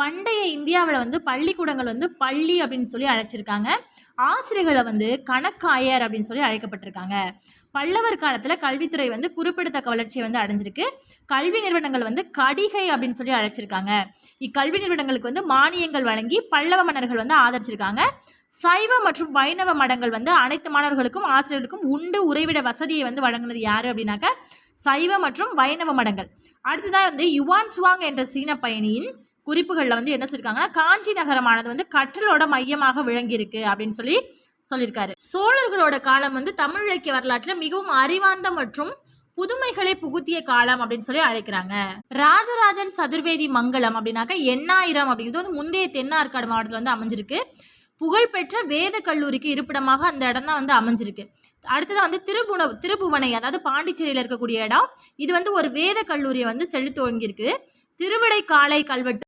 பண்டைய இந்தியாவில் வந்து பள்ளிக்கூடங்கள் வந்து பள்ளி அப்படின்னு சொல்லி அழைச்சிருக்காங்க. ஆசிரியர்களை வந்து கணக்காயர் அப்படின்னு சொல்லி அழைக்கப்பட்டிருக்காங்க. பல்லவர் காலத்தில் கல்வித்துறை வந்து குறிப்பிடத்தக்க வளர்ச்சியை வந்து அடைஞ்சிருக்கு. கல்வி நிறுவனங்கள் வந்து கடிகை அப்படின்னு சொல்லி அழைச்சிருக்காங்க. இக்கல்வி நிறுவனங்களுக்கு வந்து மானியங்கள் வழங்கி பல்லவ மன்னர்கள் வந்து ஆதரிச்சிருக்காங்க. சைவ மற்றும் வைணவ மடங்கள் வந்து அனைத்து மாணவர்களுக்கும் ஆசிரியர்களுக்கும் உண்டு உறைவிட வசதியை வந்து வழங்கினது யாரு அப்படின்னாக்க சைவ மற்றும் வைணவ மடங்கள். அடுத்ததாக வந்து யுவான் சுவாங் என்ற சீன பயணியின் குறிப்புகளில் வந்து என்ன சொல்லியிருக்காங்கன்னா காஞ்சி நகரமானது வந்து கற்றலோட மையமாக விளங்கியிருக்கு அப்படின்னு சொல்லி சொல்லியிருக்காரு. சோழர்களோட காலம் வந்து தமிழ் இலக்கிய வரலாற்றில் மிகவும் அறிவார்ந்த மற்றும் புதுமைகளை புகுத்திய காலம் அப்படின்னு சொல்லி அழைக்கிறாங்க. ராஜராஜன் சதுர்வேதி மங்கலம் அப்படின்னாக்க எண்ணாயிரம் அப்படிங்கிறது வந்து முந்தைய தென்னார்காடு மாவட்டத்தில் வந்து அமைஞ்சிருக்கு. புகழ்பெற்ற வேத கல்லூரிக்கு இருப்பிடமாக அந்த இடம் தான் வந்து அமைஞ்சிருக்கு. அடுத்ததாக வந்து திருபுண திருபுவனை அதாவது பாண்டிச்சேரியில் இருக்கக்கூடிய இடம். இது வந்து ஒரு வேத கல்லூரியை வந்து செலுத்து ஒழுங்கியிருக்கு திருவிடை காலை கல்வெட்டு